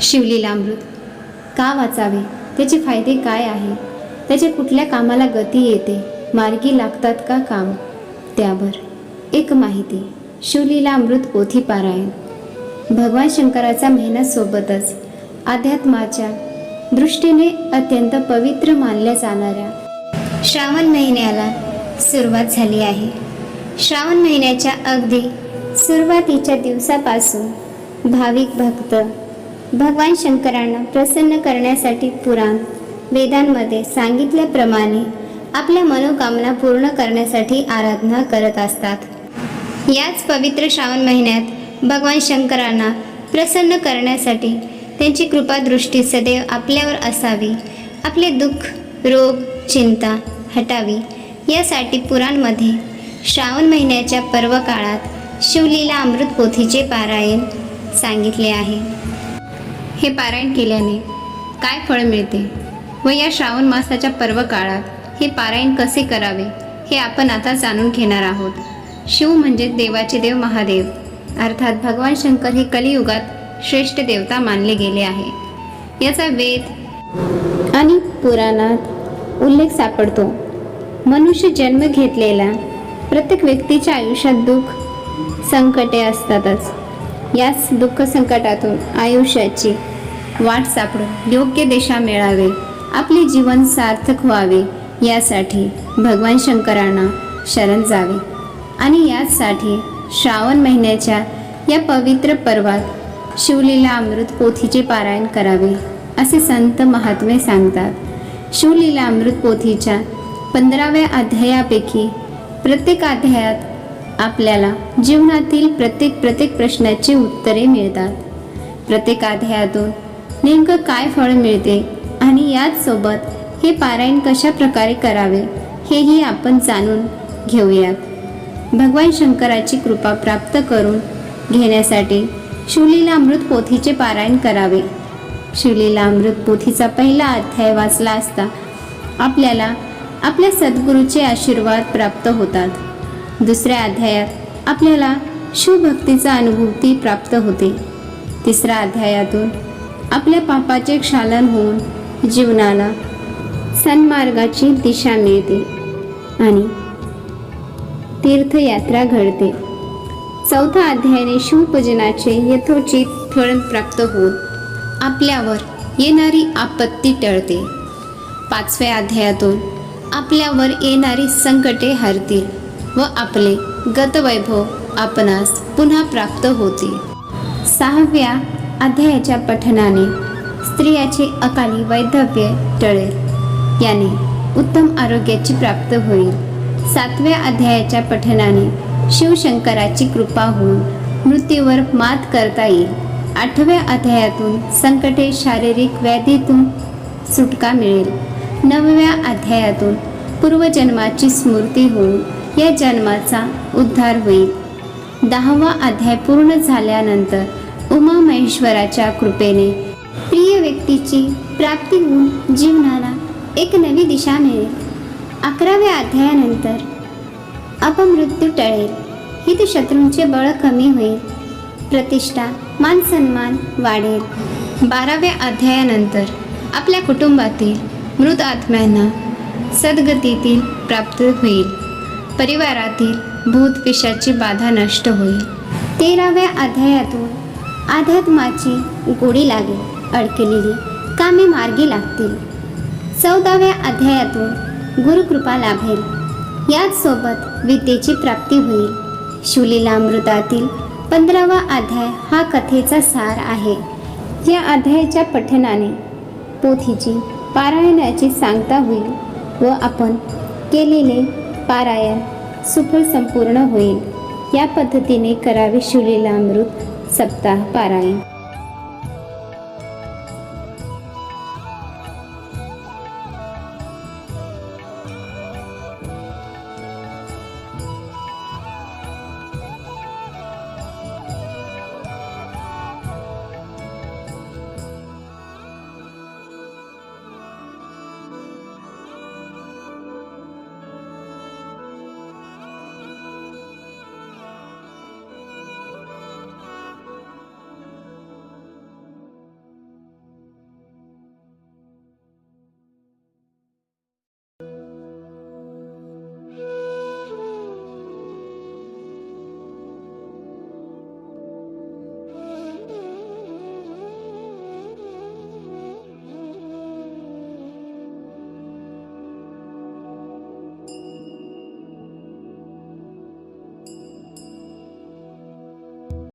शिवलीलामृत का वाचावे? त्याचे फायदे काय आहे? त्याचे कुठल्या कामाला गती येते? मार्गी लागतात का काम? त्यावर एक माहिती. शिवलीलामृत पोथी पारायण भगवान शंकराचा मेहनत सोबतच अध्यात्माच्या दृष्टीने अत्यंत पवित्र मानल्या जाणाऱ्या श्रावण महिन्याला सुरुवात झाली आहे. श्रावण महिन्याच्या अगदी सुरुवातीच्या दिवसापासून भाविक भक्त भगवान शंकरांना प्रसन्न करण्यासाठी पुराण वेदांमध्ये सांगितल्याप्रमाणे आपल्या मनोकामना पूर्ण करण्यासाठी आराधना करत असतात. याच पवित्र श्रावण महिन्यात भगवान शंकरांना प्रसन्न करण्यासाठी त्यांची कृपादृष्टी सदैव आपल्यावर असावी आपले दुःख रोग चिंता हटावी. यासाठी पुराणमध्ये श्रावण महिन्याच्या पर्व काळात शिवलीला अमृत पोथीचे पारायण सांगितले आहे. हे पारायण केल्याने काय फळ मिळते? व या श्रावण मासाच्या पर्व काळात हे पारायण कसे करावे हे आपण आता जाणून घेणार आहोत. शिव म्हणजे देवाचे देव महादेव. अर्थात भगवान शंकर हे कलियुगात श्रेष्ठ देवता मानले गेले आहे. याचा वेद आणि पुराणात उल्लेख सापडतो. मनुष्य जन्म घेतलेला प्रत्येक व्यक्तीच्या आयुष्यात दुःख संकटे असतातच. याच दुःख संकटातून आयुष्याची वाट सापडून योग्य दिशा मिळावे. आपले जीवन सार्थक व्हावे. यासाठी भगवान शंकरांना शरण जावे. आणि याचसाठी श्रावण महिन्याच्या या पवित्र पर्वात शिवलीला अमृत पोथीचे पारायण करावे असे संत महात्मे सांगतात. शिवलीला अमृत पोथीच्या पंधराव्या अध्यायापैकी प्रत्येक अध्यायात आपल्याला जीवनातील प्रत्येक प्रत्येक प्रश्नाची उत्तरे मिळतात. प्रत्येक अध्यायातून नेमकं काय फळ मिळते आणि याचसोबत हे पारायण कशा प्रकारे करावे हेही आपण जाणून घेऊयात. भगवान शंकराची कृपा प्राप्त करून घेण्यासाठी शिवलीला अमृत पोथीचे पारायण करावे. शिवलीला अमृत पोथीचा पहिला अध्याय वाचला असता आपल्याला आपल्या सद्गुरूचे आशीर्वाद प्राप्त होतात. दुसऱ्या अध्यायात आपल्याला शिवभक्तीचा अनुभूती प्राप्त होते. तिसऱ्या अध्यायातून आपल्या पापाचे क्षालन होऊन जीवनाला सन्मार्गाची दिशा मिळते आणि तीर्थयात्रा घडते. चौथा अध्यायाने शिवपूजनाचे यथोचित फळ प्राप्त होऊन आपल्यावर येणारी आपत्ती टळते. पाचव्या अध्यायातून आपल्यावर येणारी संकटे हरतील व आपले गतवैभव आपणास पुन्हा प्राप्त होते सहाव्या अध्यायाच्या पठनाने स्त्रियाचे अकाली वैधव्य टळेल. याने उत्तम आरोग्याची प्राप्त होईल. सातव्या अध्यायाच्या पठनाने शिवशंकराची कृपा होऊन मृत्यूवर मात करता येईल. आठव्या अध्यायातून संकटे शारीरिक व्याधीतून सुटका मिळेल. नवव्या अध्यायातून पूर्वजन्माची स्मृती होऊन या जन्माचा उद्धार होईल. दहावा अध्याय पूर्ण झाल्यानंतर उमा महेश्वराच्या कृपेने. प्रिय व्यक्तीची प्राप्ती होऊन जीवनाला एक नवी दिशा मिळेल. अकराव्या अध्यायानंतर अपमृत्यू टळेल. हित शत्रूंचे बळ कमी होईल. प्रतिष्ठा मान सन्मान वाढेल. बाराव्या अध्यायानंतर आपल्या कुटुंबातील मृत आत्म्यांना सद्गतीतील प्राप्त होईल. परिवारातील भूत पिशाची बाधा नष्ट होईल. तेराव्या अध्यायातून अध्यात्माची गोडी लागेल अडकलेली. कामे मार्गी लागतील. चौदाव्या अध्यायातून गुरुकृपा लाभेल. याचसोबत विद्येची प्राप्ती होईल. शिवलीला अमृतातील पंधरावा अध्याय हा कथेचा सार आहे. या अध्यायाच्या पठनाने पोथीची पारायणाची सांगता होईल व आपण केलेले पारायण सुफळ संपूर्ण होईल. या पद्धतीने करावे शिवलीला अमृत सप्ताह पारायण.